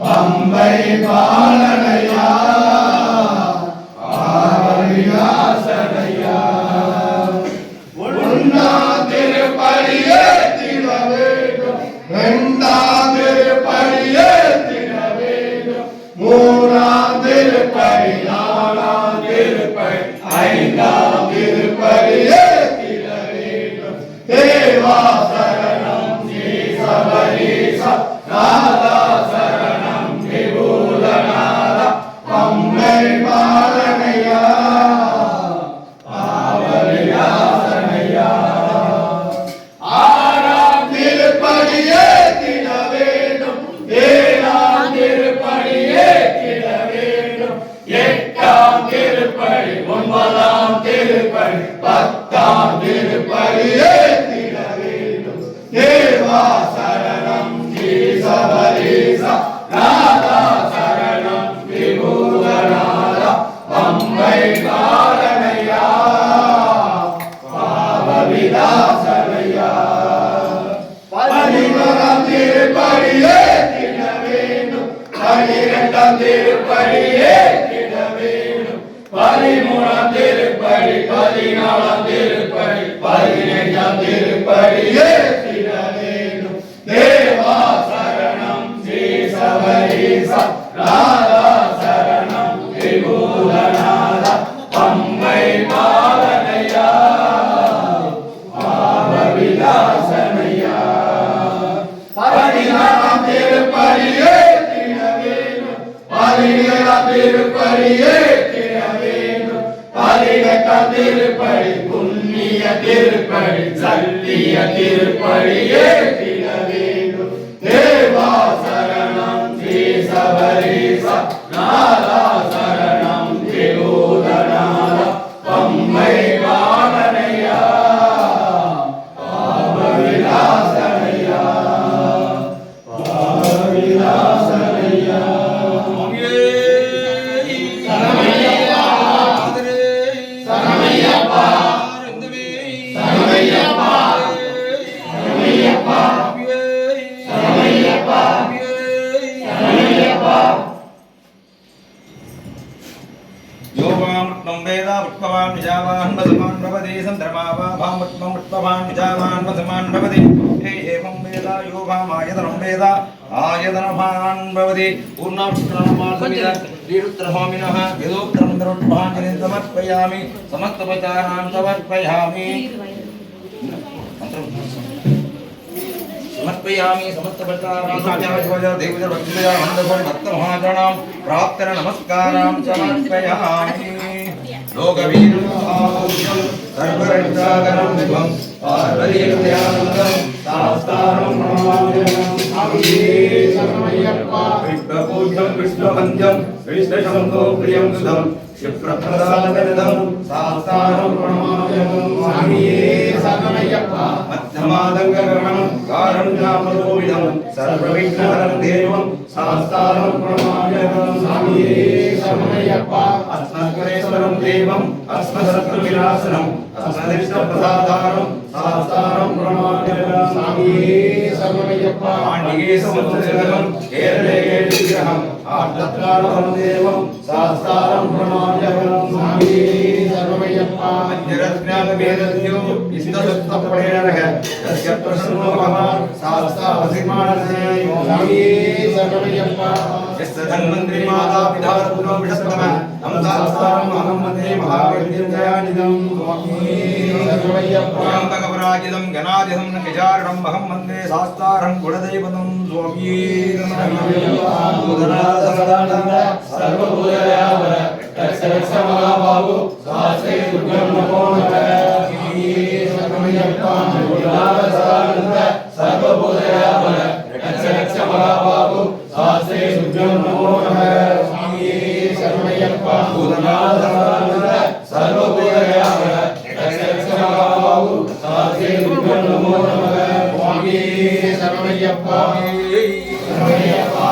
பம்பை பாலனையா ஆவணியாசனையா ஒன்னாம் திருப்படியே திட வேண்டும் இரண்டாம் திருப்படியே திட வேண்டும் மூணாம் திருப்படி நாலாம் திருப்படி ஐந்தாம் திருப்படியே திட வேண்டும் தேவா சரணம் ஸ்ரீ பனிரெண்டாம் திருப்படியே திட வேண்டும் திருப்படி திருப்படியே திட தேவா சரணம் ஸ்ரீ சபரீச ராதா சரணம் விபூதநாத பம்பை பாலனையா பாவவிலாசனையா பதினாறாம் திருப்படியே திட பதினேழாம் திருப்படியே திட பதினெட்டாம் திருப்படி புண்ணிய திருப்படி சல்லிய योगामृत्वं वेद पुष्पवान् विजावान् वसमान् भवति सन्द्रमावा भामृत्वं विजावान् वसमान् भवति हे एवं वेद योगामायतनं वेद आयतनभान् भवति पूर्णाक्षरमासमिदरुद्रहोमिनः यदोक्तरमन्दरोद्भाञ्जलिं समर्पयामि समस्तपचारान् समर्पयामि समर्पयामि समस्तभट्टानां प्राप्तरनमस्कारां समर्पयामि। लोकवीरुषाभूषं सर्वरक्षाकरं विभं पार्वतीर्यानन्दं तास्तारं प्रणमामि कृष्णपूज्यं कृष्णवन्द्यं कृष्णशम्भो प्रियं सुधम्। ಕ್ಷಿಪ್ರಪ್ರಸಾದವಿರದಂ ಸಾಸ್ತಾರಂ ಪ್ರಣಮಾಯಂ ಸ್ವಾಮಿಯೇ ಸದನಯ್ಯಪ್ಪ ಮಧ್ಯಮಾದಂಗರಮಣಂ ಕಾರುಣ್ಯಾಮಲೋವಿದಂ ಸರ್ವವಿಘ್ನಹರಂ ದೇವಂ ಸಾಸ್ತಾರಂ ಪ್ರಣಮಾಯಂ ಸ್ವಾಮಿಯೇ ಸದನಯ್ಯಪ್ಪ ಅಸ್ಮತ್ಕರೇಶ್ವರಂ ದೇವಂ ಅಸ್ಮಶತ್ರುವಿನಾಶನಂ சதிஷ்டபிரசாதாரம் சாஸ்தாரம் பிரமாண்டலம் சாமியே சர்வமையப்பா ஆண்டிகே சமுத்திரகம் ஏரளே கேட்டிகிரகம் ஆட்டத்தாரம் தேவம் சாஸ்தாரம் பிரமாண்டலம் சாமியே சர்வமையப்பா நிரத்னாக வேதத்யோ இஸ்தசப்த படேனக தஸ்ய பிரசன்னோ மகா சாஸ்தா வசிமானசே சாமியே சர்வமையப்பா எஸ்ததன்மந்திரி மாதா கணாஜிதம் கணாஜிதம் கஜாரணம் அகம் வந்தே சாஸ்தாரம் குலதெய்வதம் சுவாமியே முனியப்பா முனியப்பா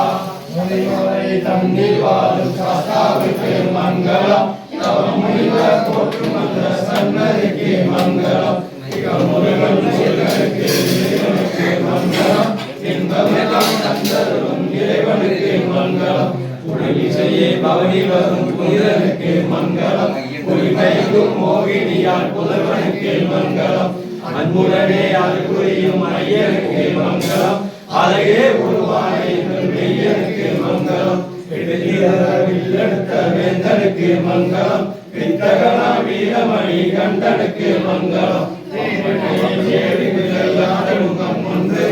முனிவரை தந்தி வாழும் சசாவு பெருமங்கலம் தவ முனிவர் போற்றும் அந்த சன்னதிக்கு மோகினியால் புதல்வனுக்கு மங்கலம் அன்புடனே அருள் மங்களம் அழகே உருவான எங்கள் மெய்யனுக்கு மங்களம். வில்லெடுத்த வேந்தனுக்கு மங்களம். வித்தகனா வீரமணி கண்டனுக்கு மங்களம். முகம் ஒன்று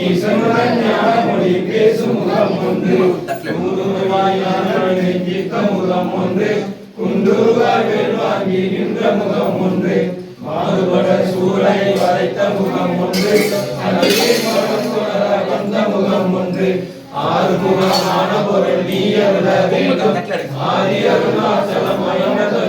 ஈசனுடன் ஞானமொழி பேசும் முகம் ஒன்று முகம் ஒன்று குண்டூர்வாய் வேல்வாங்கி நின்ற முகம் ஒன்று. மாறுபட சூழலை வரைத்த முகம் ஒன்று. வந்த முகம் ஒன்று ஆறு முகமான பொருள் நீ அருள வேண்டும் ஆதி அருணாச்சலம் அயனத